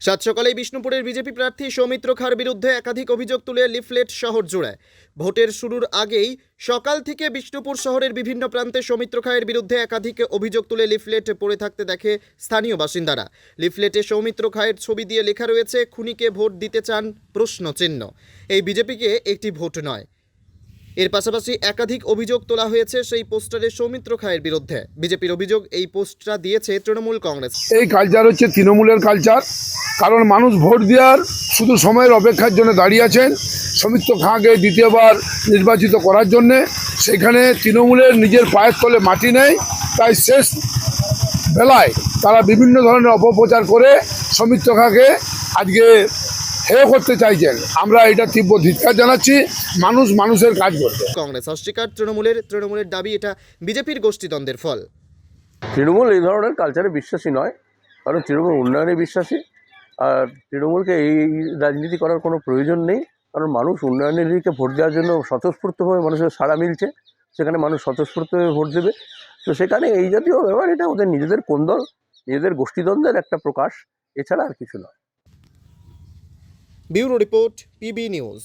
সাত সকালেই বিষ্ণুপুরের বিজেপি প্রার্থী সৌমিত্র খার বিরুদ্ধে একাধিক অভিযোগ তুলে লিফলেট শহর জুড়ে ভোটের শুরুর আগেই সকাল থেকে বিষ্ণুপুর শহরের বিভিন্ন প্রান্তে সৌমিত্র খায়ের বিরুদ্ধে একাধিক অভিযোগ তুলে লিফলেট পড়ে থাকতে দেখে স্থানীয় বাসিন্দারা। লিফলেটে সৌমিত্র খায়ের ছবি দিয়ে লেখা রয়েছে, খুনিকে ভোট দিতে চান প্রশ্ন চিহ্ন এই বিজেপিকে একটি ভোট নয়। এর পাশাপাশি একাধিক অভিযোগ তোলা হয়েছে সেই পোস্টারে সৌমিত্র খায়ের বিরুদ্ধে। বিজেপির অভিযোগ এই পোস্টটা দিয়েছে তৃণমূল কংগ্রেস। এই কালচার হচ্ছে তৃণমূলের কালচার কারণ মানুষ ভোট দেওয়ার শুধু সময়ের অপেক্ষার জন্য দাঁড়িয়ে আছেন। সমিত্র খাঁকে দ্বিতীয়বার নির্বাচিত করার জন্যে সেখানে তৃণমূলের নিজের পায়ের তলে মাটি নেই। তাই শেষ বেলায় তারা বিভিন্ন ধরনের অপপ্রচার করে সমিত্র খাঁকে আজকে হেয় করতে চাইছেন। আমরা এটা তীব্র ধিক্কার জানাচ্ছি মানুষ মানুষের কাজ করবে। কংগ্রেস অস্বীকার তৃণমূলের তৃণমূলের দাবি এটা বিজেপির গোষ্ঠীদ্বন্দ্বের ফল। তৃণমূল এই ধরনের কালচারে বিশ্বাসী নয় কারণ তৃণমূল উন্নয়নে বিশ্বাসী আর তৃণমূলকে এই রাজনীতি করার কোনো প্রয়োজন নেই কারণ মানুষ উন্নয়নের দিকে ভোট দেওয়ার জন্য স্বতঃস্ফূর্তভাবে মানুষের সাড়া মিলছে সেখানে মানুষ স্বতঃস্ফূর্তভাবে ভোট দেবে। তো সেখানে এই জাতীয় ব্যাপার এটা ওদের নিজেদের কোন্দল নিজেদের গোষ্ঠীদ্বন্দ্বের একটা প্রকাশ এছাড়া আর কিছু নয়। Bureau report PB news.